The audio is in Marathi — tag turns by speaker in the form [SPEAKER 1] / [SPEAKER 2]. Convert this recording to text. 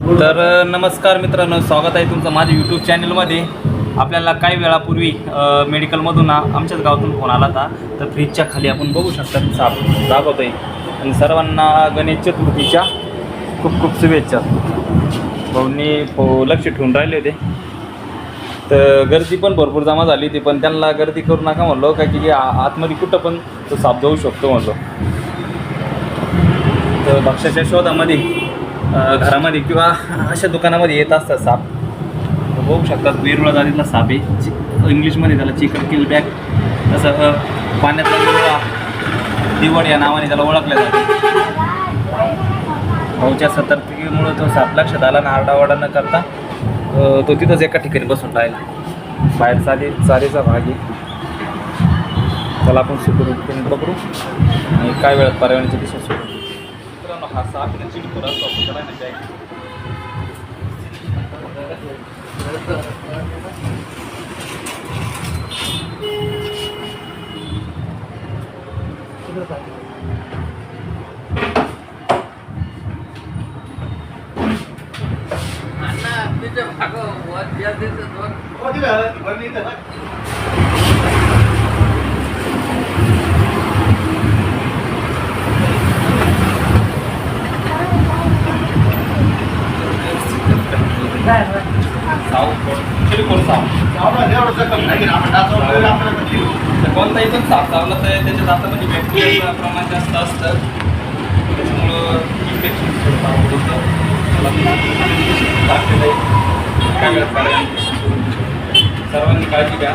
[SPEAKER 1] तर नमस्कार मित्रांनो स्वागत आहे तुमचं माझ्या यूट्यूब चॅनलमध्ये आपल्याला काही वेळापूर्वी मेडिकलमधून आमच्याच गावातून फोन आला होता. तर फ्रीजच्या खाली आपण बघू शकता. साप दाखवतो आहे आणि सर्वांना गणेश चतुर्थीच्या खूप खूप शुभेच्छा. भाऊंनी हो लक्ष ठेवून राहिले होते. तर गर्दी पण भरपूर जमा झाली होती पण त्यांना गर्दी करू नका म्हणलो का की आतमध्ये कुठं पण तो साप जाऊ शकतो म्हणलो. तर भक्षाच्या शोधामध्ये घरामध्ये किंवा अशा दुकानामध्ये येत असतात साप. तर बघू शकतात वेरुळा जातीतला साप आहे. चि- इंग्लिशमध्ये त्याला चिकन किल बॅग तसं पाण्यातला वेरुळा. दिवड या नावाने त्याला ओळखलं जातं. भाऊच्या सतर्कतेमुळं तो साप लक्षात आला ना आरडाओरडा न करता तो तिथंच एका ठिकाणी बसून राहिला. बाहेर चाली चालीचा भाग आहे. त्याला आपण सिक्युरिटी पकडू आणि काय वेळात पर्यावरणाची दिशा सोडू मित्रांनो हा साप आहे ना चिडखोर असतो आपण त्याला नाही काय साव चिडखोर साप तर कोणताही पण साप चावला तर त्याच्या दातामध्ये बॅक्टेरिया प्रमाण जास्त असतं त्याच्यामुळं इन्फेक्शन होतं त्याला दाखलेलं सर्वांनी काळजी घ्या.